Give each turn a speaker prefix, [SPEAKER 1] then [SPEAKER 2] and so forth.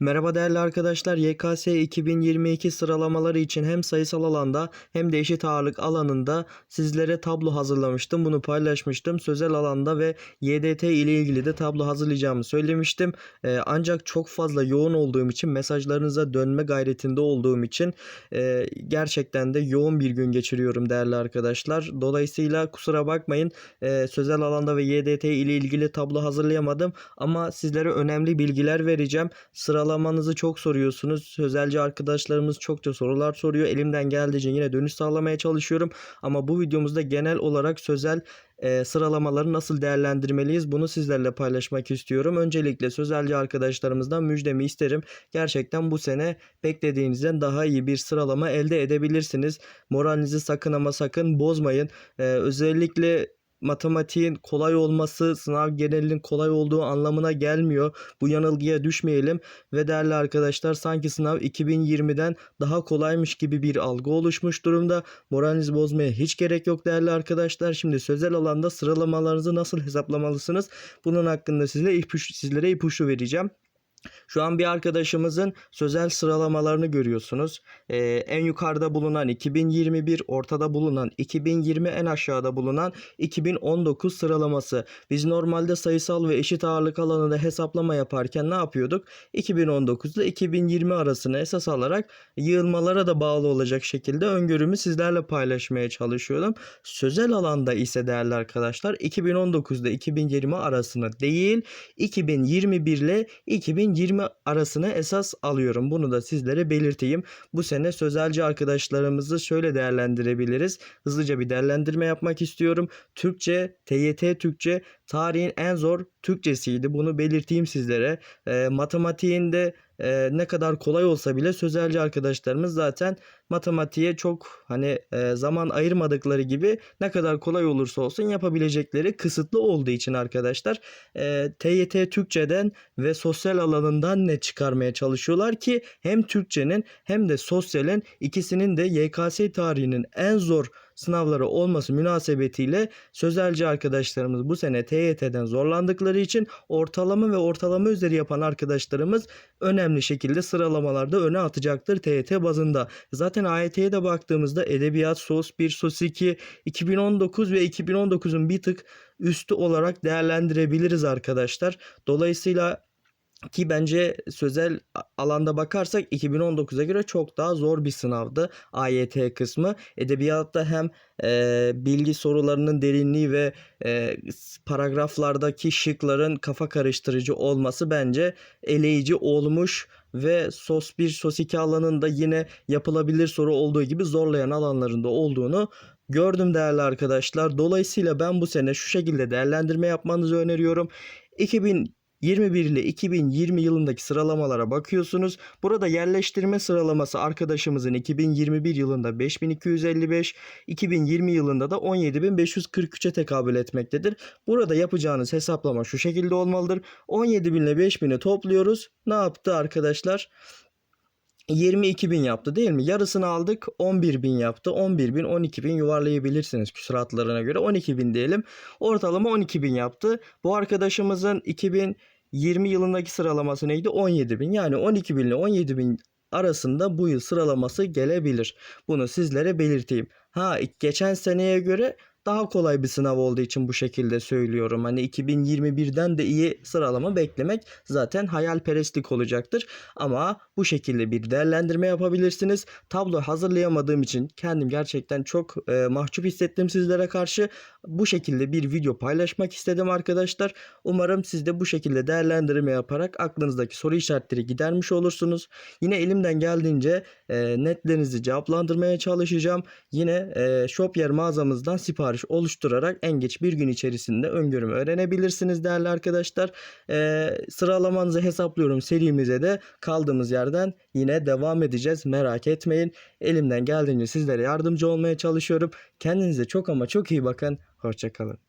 [SPEAKER 1] Merhaba değerli arkadaşlar. YKS 2022 sıralamaları için hem sayısal alanda hem de eşit ağırlık alanında sizlere tablo hazırlamıştım. Bunu paylaşmıştım. Sözel alanda ve YDT ile ilgili de tablo hazırlayacağımı söylemiştim. Ee, ancak çok fazla yoğun olduğum için mesajlarınıza dönme gayretinde olduğum için e, gerçekten de yoğun bir gün geçiriyorum değerli arkadaşlar. Dolayısıyla kusura bakmayın. e, sözel alanda ve YDT ile ilgili tablo hazırlayamadım ama sizlere önemli bilgiler vereceğim. Sıralamanızı çok soruyorsunuz. Sözelci arkadaşlarımız çokça sorular soruyor. Elimden geldiğince yine dönüş sağlamaya çalışıyorum. Ama bu videomuzda genel olarak sözel e, sıralamaları nasıl değerlendirmeliyiz bunu sizlerle paylaşmak istiyorum. Öncelikle sözelci arkadaşlarımızdan müjdemi isterim. Gerçekten bu sene beklediğinizden daha iyi bir sıralama elde edebilirsiniz. Moralinizi sakın ama sakın bozmayın. E, özellikle matematiğin kolay olması sınav genelinin kolay olduğu anlamına gelmiyor. Bu yanılgıya düşmeyelim ve değerli arkadaşlar sanki sınav 2020'den daha kolaymış gibi bir algı oluşmuş durumda. Moralinizi bozmaya hiç gerek yok değerli arkadaşlar. Şimdi sözel alanda sıralamalarınızı nasıl hesaplamalısınız? Bunun hakkında size ipuç, sizlere ipucu vereceğim. Şu an bir arkadaşımızın sözel sıralamalarını görüyorsunuz. Ee, en yukarıda bulunan 2021, ortada bulunan 2020, en aşağıda bulunan 2019 sıralaması. Biz normalde sayısal ve eşit ağırlık alanında hesaplama yaparken ne yapıyorduk? 2019 ile 2020 arasını esas alarak yığılmalara da bağlı olacak şekilde öngörümü sizlerle paylaşmaya çalışıyordum. Sözel alanda ise değerli arkadaşlar 2019 ile 2020 arasını değil 2021 ile 2020 arasını esas alıyorum. Bunu da sizlere belirteyim. Bu sene sözelci arkadaşlarımızı şöyle değerlendirebiliriz. Hızlıca bir değerlendirme yapmak istiyorum. Türkçe, TYT Türkçe tarihin en zor Türkçesiydi. Bunu belirteyim sizlere. E, matematiğinde e, ne kadar kolay olsa bile sözelci arkadaşlarımız zaten matematiğe çok hani e, zaman ayırmadıkları gibi ne kadar kolay olursa olsun yapabilecekleri kısıtlı olduğu için arkadaşlar e, TYT Türkçeden ve sosyal alanından ne çıkarmaya çalışıyorlar ki hem Türkçenin hem de sosyalin ikisinin de YKS tarihinin en zor sınavları olması münasebetiyle sözelci arkadaşlarımız bu sene TYT'den zorlandıkları için ortalama ve ortalama üzeri yapan arkadaşlarımız önemli şekilde sıralamalarda öne atacaktır TYT bazında. Zaten AYT'ye de baktığımızda edebiyat sos 1 sos 2 2019 ve 2019'un bir tık üstü olarak değerlendirebiliriz arkadaşlar. Dolayısıyla ki bence sözel alanda bakarsak 2019'a göre çok daha zor bir sınavdı AYT kısmı. Edebiyatta hem e, bilgi sorularının derinliği ve e, paragraflardaki şıkların kafa karıştırıcı olması bence eleyici olmuş ve sos 1 sos 2 alanında yine yapılabilir soru olduğu gibi zorlayan alanlarında olduğunu gördüm değerli arkadaşlar. Dolayısıyla ben bu sene şu şekilde değerlendirme yapmanızı öneriyorum. 2000 21 ile 2020 yılındaki sıralamalara bakıyorsunuz. Burada yerleştirme sıralaması arkadaşımızın 2021 yılında 5255, 2020 yılında da 17543'e tekabül etmektedir. Burada yapacağınız hesaplama şu şekilde olmalıdır. 17000 ile 5000'i topluyoruz. Ne yaptı arkadaşlar? 22 bin yaptı değil mi? Yarısını aldık 11 bin yaptı. 11 bin 12 bin yuvarlayabilirsiniz küsuratlarına göre. 12 bin diyelim. Ortalama 12 bin yaptı. Bu arkadaşımızın 2020 yılındaki sıralaması neydi? 17 bin. Yani 12 bin ile 17 bin arasında bu yıl sıralaması gelebilir. Bunu sizlere belirteyim. Ha geçen seneye göre daha kolay bir sınav olduğu için bu şekilde söylüyorum. Hani 2021'den de iyi sıralama beklemek zaten hayalperestlik olacaktır. Ama bu şekilde bir değerlendirme yapabilirsiniz. Tablo hazırlayamadığım için kendim gerçekten çok e, mahcup hissettim sizlere karşı. Bu şekilde bir video paylaşmak istedim arkadaşlar. Umarım siz de bu şekilde değerlendirme yaparak aklınızdaki soru işaretleri gidermiş olursunuz. Yine elimden geldiğince e, netlerinizi cevaplandırmaya çalışacağım. Yine e, Shopyer mağazamızdan sipariş oluşturarak en geç bir gün içerisinde öngörümü öğrenebilirsiniz değerli arkadaşlar. E, sıralamanızı hesaplıyorum serimize de kaldığımız yerden yine devam edeceğiz. Merak etmeyin. Elimden geldiğince sizlere yardımcı olmaya çalışıyorum. Kendinize çok ama çok iyi bakın. Hoşçakalın.